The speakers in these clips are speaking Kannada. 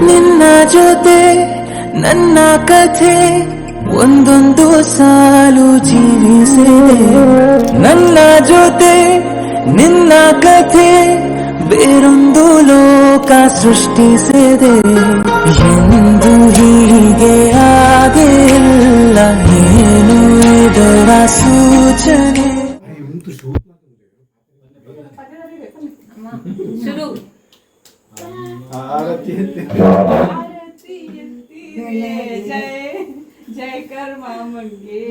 ನಿನ್ನ ಜೊತೆ ನನ್ನ ಕಥೆ ಒಂದೊಂದು ಸಾಲು ಜೀವಿಸಿದೆ. ನನ್ನ ಜೊತೆ ನಿನ್ನ ಕಥೆ ಬೇರೊಂದು ಲೋಕ ಸೃಷ್ಟಿಸಿದೆ. ಎಂದು ಹೀಗೆ ಆಗಿಲ್ಲ ಏನು ಇದರ ಸೂಚನೆ? ಶುರು. ಆರತಿ ಎತ್ತಿ. ಆರತಿ ಎತ್ತಿದೆ ಜಯ ಜಯ ಕರ್ಮಂಗೆ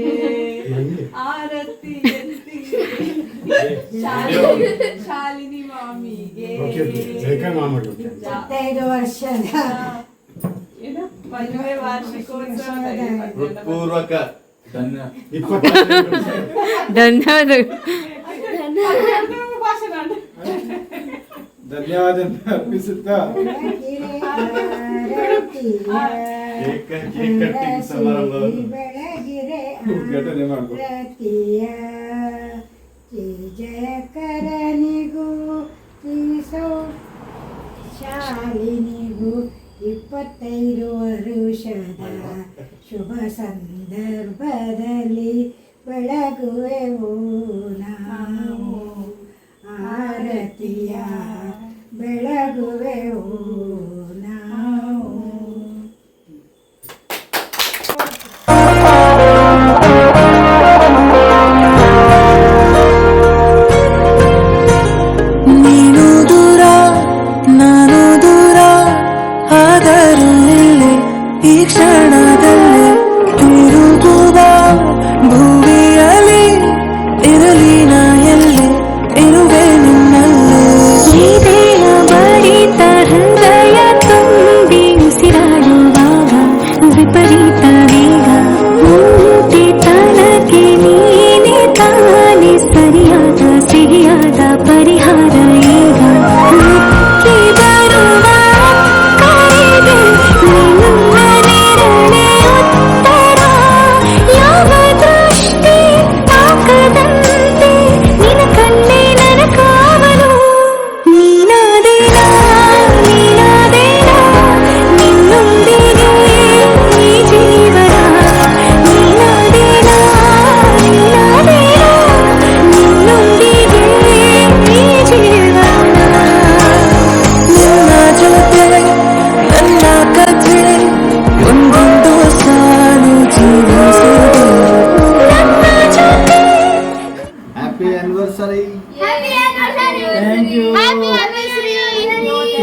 ಆರತಿ ಎತ್ತಿದೆ ಶಾಲಿನಿ ಶಾಲಿನಿ ಮಾಮಿಗೆ ಓಕೆ, ಓಕೆ. ಜಯಕರ್ ಮಾಮೂಲಿ, ಓಕೆ. ಇಪ್ಪತ್ತೈದು ವರ್ಷದ ಏನು ಮದುವೆ ವಾರ್ಷಿಕೋತ್ಸವದ ಹೃತ್ಪೂರ್ವಕ ಧನ್ಯ ಇಪ್ಪತ್ತೈದು ವರ್ಷ. ಧನ್ಯವಾದಗಳು ಭಾಷಣ ಧನ್ಯವಾದ ಅರ್ಪಿಸುತ್ತಾ ಜಯಕರನಿಗೂ ಶಾಲಿನಿಗೂ ಇಪ್ಪತ್ತೈದು ವರುಷದ ಶುಭ ಸಂದರ್ಭದಲ್ಲಿ ಬೆಳಗುವೆವು ಬೆಳಗುವೆವು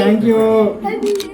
Thank you.